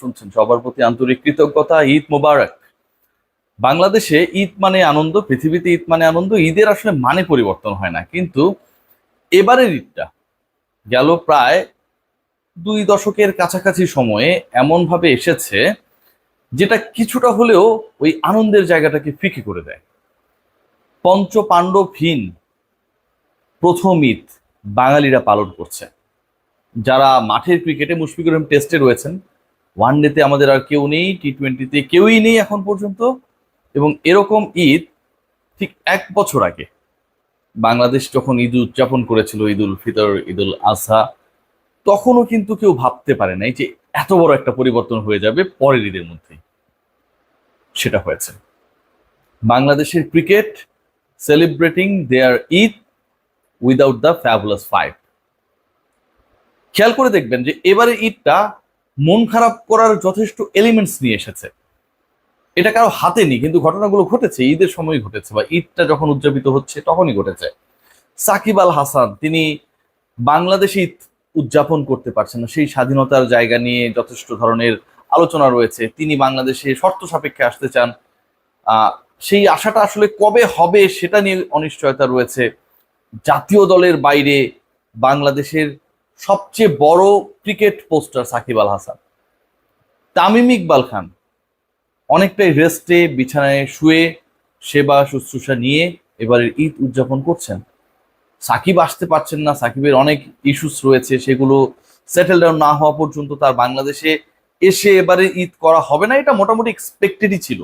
শুনছেন, সবার প্রতি আন্তরিক কৃতজ্ঞতা, ঈদ মোবারক। বাংলাদেশে ঈদ মানে আনন্দ, পৃথিবীতে ঈদ মানে আনন্দ, ঈদের আসলে মানে পরিবর্তন হয় না। কিন্তু এবারের ঈদটা গেল প্রায় দুই দশকের কাছাকাছি সময়ে এমনভাবে এসেছে, যেটা কিছুটা হলেও ওই আনন্দের জায়গাটাকে ফিকে করে দেয়। পঞ্চ পাণ্ডবহীন প্রথম ঈদ বাঙালিরা পালন করছে। যারা মাঠের ক্রিকেটে মুশফিকুর রহিম টেস্টে রয়েছেন ওয়ান ডেতে আমাদের আর কেউ নেই টি টোয়েন্টিতে কেউই নেই এখন পর্যন্ত। এবং এরকম ঈদ ঠিক এক বছর আগে, বাংলাদেশ যখন ঈদ উদযাপন করেছিল ঈদুল ফিতর ঈদুল আজহা তখনও কিন্তু কেউ ভাবতে পারে নাই যে এত বড় একটা পরিবর্তন হয়ে যাবে পরের ঈদের মধ্যে সেটা হয়েছে। বাংলাদেশের cricket celebrating their Eid without the fabulous five. খেয়াল করে দেখবেন যে এবারে ঈদটা মন খারাপ করার যথেষ্ট এলিমেন্টস নিয়ে এসেছে। এটা কারও হাতে নেই, কিন্তু ঘটনাগুলো ঘটেছে, ঈদের সময় ঘটেছে বা ঈদটা যখন উদযাপিত হচ্ছে তখনই ঘটেছে। সাকিব আল হাসান, তিনি বাংলাদেশে ঈদ উদযাপন করতে পারছেন না, সেই স্বাধীনতার জায়গা নিয়ে যথেষ্ট ধরনের আলোচনা রয়েছে, তিনি বাংলাদেশে শর্ত সাপেক্ষে আসতে চান। সেই আশাটা আসলে কবে হবে সেটা নিয়ে অনিশ্চয়তা রয়েছে। জাতীয় দলের বাইরে বাংলাদেশের সবচেয়ে বড় ক্রিকেট পোস্টার সাকিব আল হাসান। তামিম ইকবাল খান অনেকটাই রেস্টে বিছানায় শুয়ে সেবা শুশ্রূষা নিয়ে এবারের ঈদ উদযাপন করছেন। সাকিব আসতে পারছেন না, সাকিবের অনেক ইস্যুস রয়েছে, সেগুলো সেটেল ডাউন না হওয়া পর্যন্ত তার বাংলাদেশে এসে এবারে ঈদ করা হবে না, এটা মোটামুটি এক্সপেক্টেডই ছিল।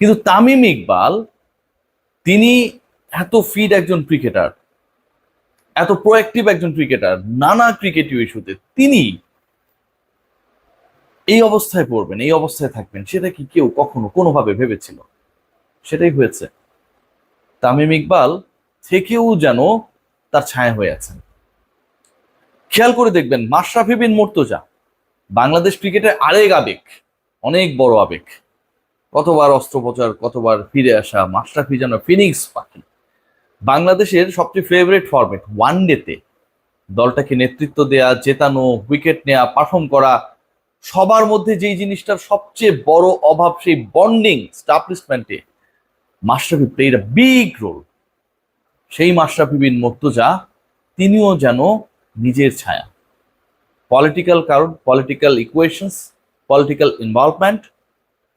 কিন্তু তামিম ইকবাল, তিনি এত ফিট একজন ক্রিকেটার এত প্রোয়াক্টিভ একজন ক্রিকেটার নানা ক্রিকেটিভ ইস্যুতে তিনি এই অবস্থায় পড়বেন, এই অবস্থায় থাকবেন, সেটা কি কেউ কখনো কোনোভাবে ভেবেছিল? সেটাই হয়েছে। তামিম ইকবাল থেকেও যেন তার ছায়া হয়ে আছেন। খেয়াল করে দেখবেন, মাশরাফি বিন মুর্তজা, বাংলাদেশ ক্রিকেটের আরেক আবেগ, অনেক বড় আবেগ। কতবার অস্ত্রোপচার, কতবার ফিরে আসা, মাশরাফি যেন ফিনিক্স পাখি। বাংলাদেশের সবচেয়ে ফেভারিট ফরম্যাট ওয়ান ডেতে দলটাকে নেতৃত্ব দেয়া, জেতানো উইকেট নেয়া পারফর্ম করা, সবার মধ্যে যেই জিনিসটার সবচেয়ে বড় অভাব সেই bonding স্টাবলিশমেন্টে Mashrafe played a big role সেই মাশরাফি বিন মুর্তজা, তিনিও যেন নিজের ছায়া। পলিটিক্যাল কারণ political equations political involvement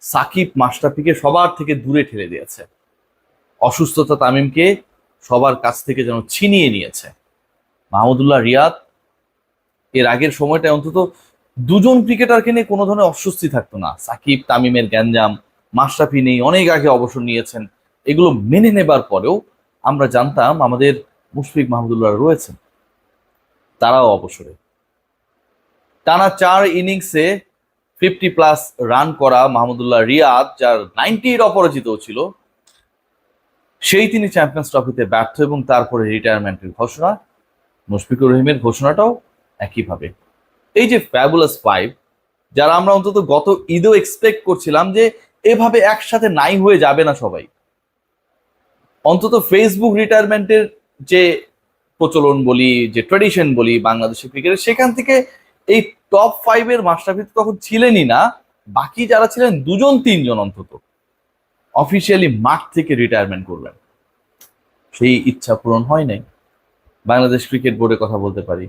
Shakib মাশরাফিকে সবার থেকে দূরে ঠেলে দিয়েছে। অসুস্থতা তামিমকে সবার কাছ থেকে যেন ছিনিয়ে নিয়েছে। মাহমুদুল্লাহ রিয়াদ, এর আগের সময়টায় অন্তত দুজন ক্রিকেটারকে নিয়ে কোনো ধরনের অস্বস্তি থাকতো না। সাকিব, তামিমের গ্যাঞ্জাম, মাশরাফি নেই, অনেক আগে অবসর নিয়েছেন। এগুলো মেনে নেবার পরেও আমরা জানতাম আমাদের মুশফিক মাহমুদুল্লাহ রয়েছেন তারাও অবসরে। টানা চার ইনিংসে ফিফটি প্লাস রান করা মাহমুদুল্লাহ রিয়াদ, যার নাইনটি এইট অপরাজিত ছিল সেই তিনি চ্যাম্পিয়ন্স ট্রফিতে ব্যর্থ এবং তারপরে রিটায়ারমেন্টের ঘোষণা। মুশফিকুর রহিমের ঘোষণাটাও একইভাবে। এই যে ফ্যাবুলাস ফাইভ যারা আমরা অন্তত গত ঈদেও এক্সপেক্ট করছিলাম যে এভাবে একসাথে নাই হয়ে যাবে না সবাই। অন্তত ফেসবুক রিটায়ারমেন্টের যে প্রচলন বলি, যে ট্রেডিশন বলি বাংলাদেশের ক্রিকেটের সেখান থেকে এই টপ ফাইভের মাস্টারফি তখন ছিলেনই না। বাকি যারা ছিলেন দুজন, তিনজন অন্তত। অফিসিয়ালি মাঠ থেকে রিটায়ারমেন্ট করবেন। সেই ইচ্ছা পূরণ হয় নাই। বাংলাদেশ ক্রিকেট বোর্ডের কথা বলতে পারি।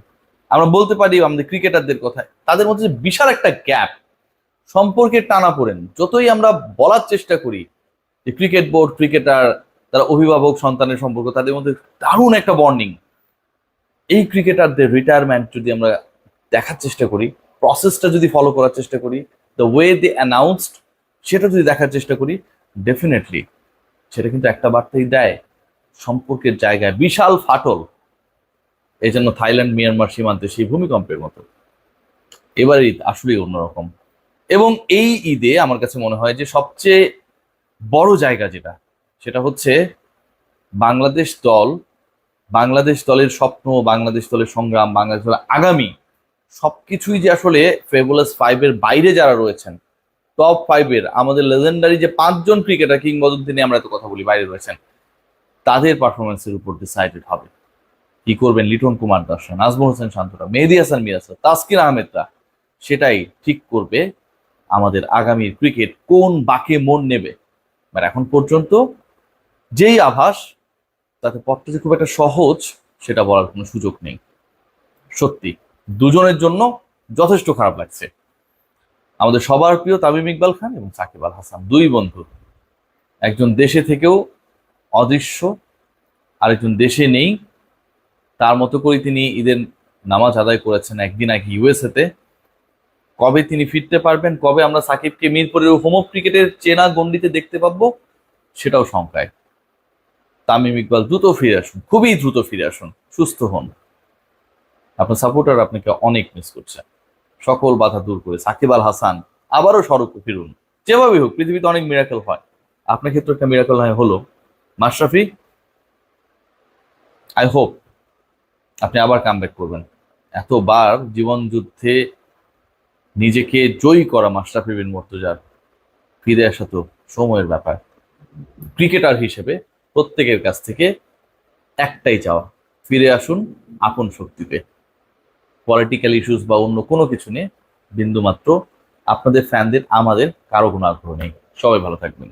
আমরা বলতে পারি আমাদের ক্রিকেটারদের কথা তাদের মধ্যে বিশাল একটা গ্যাপ সম্পর্কে টানা পড়েন। যতই আমরা বলার চেষ্টা করি যে ক্রিকেট বোর্ড ক্রিকেটার তারা অভিভাবক, সন্তানের সম্পর্ক, তাদের মধ্যে দারুণ একটা বর্নিং এই ক্রিকেটারদের রিটায়ারমেন্ট যদি আমরা দেখার চেষ্টা করি প্রসেসটা যদি ফলো করার চেষ্টা করি দ্য ওয়ে দে অ্যানাউন্সড সেটা যদি দেখার চেষ্টা করি ডেফিনেটলি সেটা কিন্তু একটা বার্তাই দেয় সম্পর্কের জায়গায় বিশাল ফাটল। এই জন্য থাইল্যান্ড, মিয়ানমার সীমান্তে সেই ভূমিকম্পের মতো। এবার ঈদ আসলেই অন্যরকম। এবং এই ঈদে আমার কাছে মনে হয় যে সবচেয়ে বড় জায়গা যেটা, সেটা হচ্ছে বাংলাদেশ দল, বাংলাদেশ দলের স্বপ্ন, বাংলাদেশ দলের সংগ্রাম, বাংলাদেশ দলের আগামী সবকিছুই যে আসলে ফেবুলাস ফাইভের বাইরে যারা রয়েছেন টপ ফাইভের আমাদের লেজেন্ডারি যে পাঁচজন ক্রিকেটার কিংবদন্তি নিয়ে আমরা এত কথা বলি, বাইরে রয়েছেন। তাদের পারফরমেন্সের উপর ডিসাইডেড হবে। কি করবেন? লিটন কুমার দাস, নাজমুল হোসেন শান্তরা, মেহেদি হাসান মিরাজ তাসকিন আহমেদরা সেটাই ঠিক করবে আমাদের আগামীর ক্রিকেট কোন বাকে মন নেবে। মানে এখন পর্যন্ত যেই আভাস, তাতে পথটা যে খুব একটা সহজ, সেটা বলার কোনো সুযোগ নেই। সত্যি, দুজনের জন্য যথেষ্ট খারাপ লাগছে। আমাদের সবার প্রিয় তামিম ইকবাল খান এবং সাকিব আল হাসান, দুই বন্ধু। একজন দেশে থেকেও অদৃশ্য, আরেকজন দেশে নেই। তার মতো করে তিনি ঈদের নামাজ আদায় করেছেন একদিন আগে ইউএসএতে। কবে তিনি ফিরতে পারবেন, কবে আমরা সাকিবকে মিরপুরের হোম ক্রিকেটের চেনা গণ্ডিতে দেখতে পাবো, সেটাও শঙ্কায়। তামিম ইকবাল দ্রুত ফিরে আসুন, খুবই দ্রুত ফিরে আসুন, সুস্থ হন। আপনার সাপোর্টার আপনাকে অনেক মিস করছে। সকল বাধা দূর করে। সাকিব আল হাসান, আবারও সড়কে ফিরুন। যেভাবেই হোক, পৃথিবীতে অনেক মিরাকল হয়। আপনার ক্ষেত্রে একটা মিরাকল হয় হলো, মাশরাফি আই হোপ আপনি আবার কামব্যাক করবেন। এতবার জীবন যুদ্ধে নিজেকে জয়ী করা মাশরাফি বিন মর্তুজার ফিরে আসা তো সময়ের ব্যাপার। ক্রিকেটার হিসেবে প্রত্যেকের কাছ থেকে একটাই চাওয়া, ফিরে আসুন আপন শক্তিতে। পলিটিক্যাল ইস্যুস বা অন্য কোনো কিছু নিয়ে বিন্দুমাত্র আপনাদের ফ্যানদের আমাদের কারও কোনো আগ্রহ নেই। সবাই ভালো থাকবেন।